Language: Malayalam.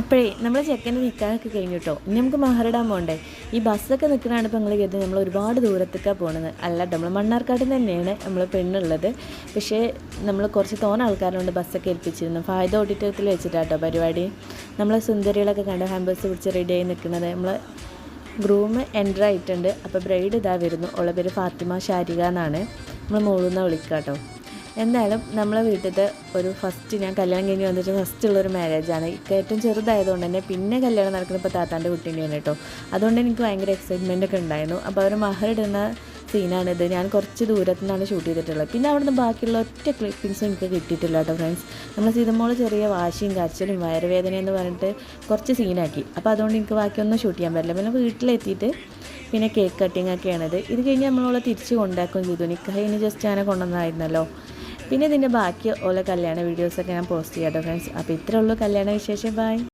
അപ്പോഴേ നമ്മൾ ചെക്കന്റെ നിൽക്കാനൊക്കെ കഴിഞ്ഞു കേട്ടോ ഇനി നമുക്ക് മഹറിടാൻ പോകണ്ടേ ഈ ബസ്സൊക്കെ നിൽക്കണതാണ് ഇപ്പോൾ നിങ്ങൾ കരുതി. നമ്മൾ ഒരുപാട് ദൂരത്തേക്കാണ് പോകുന്നത് അല്ല നമ്മൾ മണ്ണാർക്കാട്ടിൽ തന്നെയാണ് നമ്മൾ പെണ്ണുള്ളത്. പക്ഷേ നമ്മൾ കുറച്ച് തോന്ന ആൾക്കാരുണ്ട് ബസ്സൊക്കെ ഏൽപ്പിച്ചിരുന്നു. ഫായ്ത ഓഡിറ്റോറിയത്തിൽ വെച്ചിട്ടാട്ടോ പരിപാടി. നമ്മൾ സുന്ദരികളൊക്കെ കണ്ട് ഹാമ്പേഴ്സ് പിടിച്ച് റെഡി ആയി നിൽക്കുന്നത്. നമ്മൾ ഗ്രൂം എന്റർ ആയിട്ടുണ്ട്. അപ്പോൾ ബ്രൈഡ് ഇതാ വരുന്നു. ഉള്ള പേര് ഫാത്തിമ ഷാരിക എന്നാണ്. നമ്മൾ മോളൂന്ന് വിളിക്കുക കേട്ടോ എന്തായാലും നമ്മളെ വീട്ടിലത്തെ ഒരു ഫസ്റ്റ് ഞാൻ കല്യാണം കഴിഞ്ഞ് വന്നിട്ട് ഫസ്റ്റ് ഉള്ളൊരു മാരേജാണ് ഏറ്റവും ചെറുതായതുകൊണ്ട് തന്നെ പിന്നെ കല്യാണം നടക്കുന്ന ഇപ്പോൾ താത്താന്റെ കുട്ടീന്റെയാണ് കേട്ടോ. അതുകൊണ്ട് എനിക്ക് ഭയങ്കര എക്സൈറ്റ്മെന്റ് ഒക്കെ ഉണ്ടായിരുന്നു. അപ്പോൾ അവർ മഹറിടുന്ന സീനാണിത് ഞാൻ കുറച്ച് ദൂരത്തു നിന്നാണ് ഷൂട്ട് ചെയ്തിട്ടുള്ളത്. പിന്നെ അവിടുന്ന് ബാക്കിയുള്ള ഒറ്റ ക്ലിപ്പിങ്സും എനിക്ക് കിട്ടിയിട്ടില്ല കേട്ടോ ഫ്രണ്ട്സ് നമ്മൾ സീതമോൾ ചെറിയ വാശിയും കരച്ചിലും വയറുവേദന എന്ന് പറഞ്ഞിട്ട് കുറച്ച് സീനാക്കി അപ്പോൾ അതുകൊണ്ട് എനിക്ക് ബാക്കിയൊന്നും ഷൂട്ട് ചെയ്യാൻ പറ്റില്ല. പിന്നെ വീട്ടിലെത്തിയിട്ട് പിന്നെ കേക്ക് കട്ടിങ് ഒക്കെയാണിത്. ഇത് കഴിഞ്ഞ് നമ്മളോളെ തിരിച്ച് കൊണ്ടാക്കുകയും ചെയ്തു. നിക്കാഹിന് ജസ്റ്റ് അങ്ങനെ കൊണ്ടുവന്നതായിരുന്നല്ലോ പിന്നെ ഇതിന്റെ ബാക്കി ഓരോ കല്യാണ വീഡിയോസൊക്കെ ഞാൻ പോസ്റ്റ് ചെയ്യാം ഫ്രണ്ട്സ് അപ്പോൾ ഇത്രേ ഉള്ളൂ കല്യാണ വിശേഷം. ബൈ